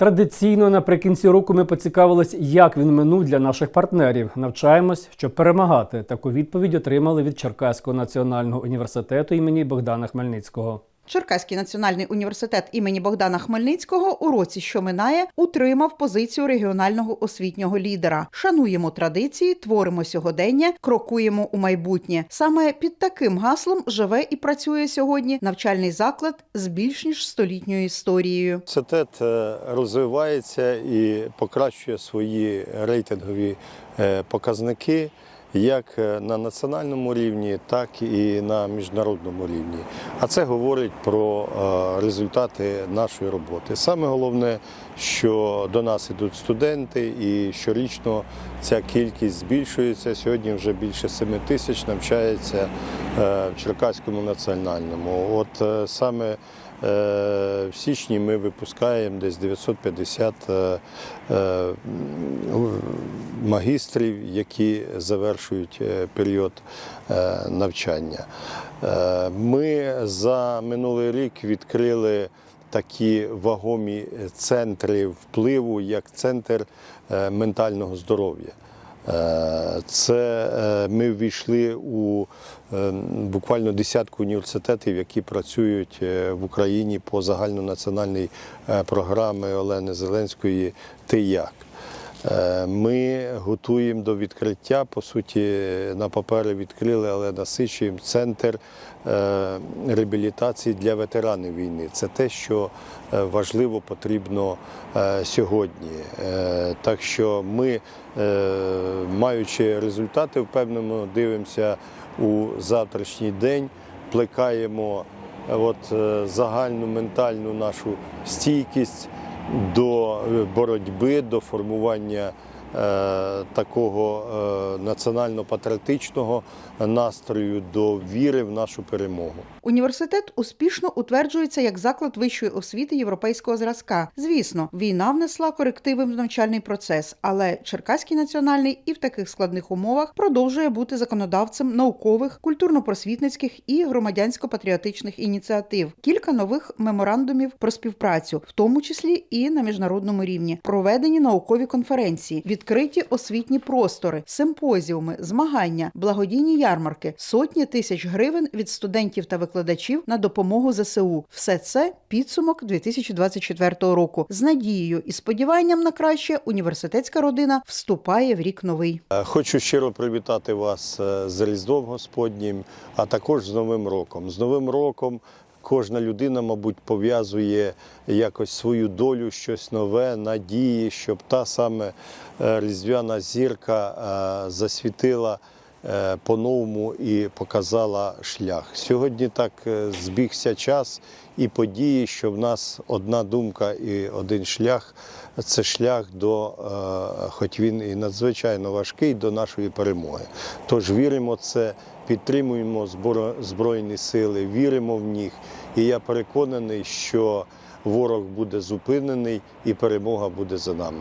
Традиційно наприкінці року ми поцікавились, як він минув для наших партнерів. Навчаємось, щоб перемагати. Таку відповідь отримали від Черкаського національного університету імені Богдана Хмельницького. Черкаський національний університет імені Богдана Хмельницького у році, що минає, утримав позицію регіонального освітнього лідера. Шануємо традиції, творимо сьогодення, крокуємо у майбутнє. Саме під таким гаслом живе і працює сьогодні навчальний заклад з більш ніж столітньою історією. Університет е, розвивається і покращує свої рейтингові е, показники як е, на національному рівні, так і на міжнародному рівні. А це говорить про е, результати нашої роботи. Саме головне, що до нас ідуть студенти, і щорічно ця кількість збільшується. Сьогодні вже більше 7 тисяч навчається е, в Черкаському національному. От саме В січні ми випускаємо десь 950 е, е, магістрів, які завершують е, період е, навчання. Е, Ми за минулий рік відкрили такі вагомі центри впливу, як центр е, ментального здоров'я. Е, Це е, ми ввійшли у е, буквально десятку університетів, які працюють в Україні по загальнонаціональній програмі Олени Зеленської Ти як. Е, Ми готуємо до відкриття. По суті, на папері відкрили, але насичуємо центр е, реабілітації для ветеранів війни. Це те, що е, важливо потрібно сьогодні. Так що ми, маючи результати, впевнено дивимося у завтрашній день, плекаємо от, загальну ментальну нашу стійкість до е, боротьби, до формування такого е, національно-патріотичного настрою, до віри в нашу перемогу. Університет успішно утверджується як заклад вищої освіти європейського зразка. Звісно, війна внесла корективи в навчальний процес, але Черкаський національний і в таких складних умовах продовжує бути законодавцем наукових, культурно-просвітницьких і громадянсько-патріотичних ініціатив. Кілька нових меморандумів про співпрацю, в тому числі і на міжнародному рівні, проведені наукові конференції, відкриті освітні простори, симпозіуми, змагання, благодійні ярмарки, сотні тисяч гривень від студентів та викладачів на допомогу ЗСУ. Все це підсумок 2024 року. З надією і сподіванням на краще університетська родина вступає в рік новий. Е, Хочу щиро привітати вас е, з Різдвом Господнім, а також з Новим роком. З Новим роком кожна людина, мабуть, пов'язує якось свою долю, щось нове, надії, щоб та саме е, різдвяна зірка е, засвітила по-новому і показала шлях. Сьогодні так е, збігся час і події, що в нас одна думка і один шлях це шлях до, е, хоч він і надзвичайно важкий, до нашої перемоги. Тож віримо це, підтримуємо Збройні сили, віримо в них. І я переконаний, що ворог буде зупинений і перемога буде за нами.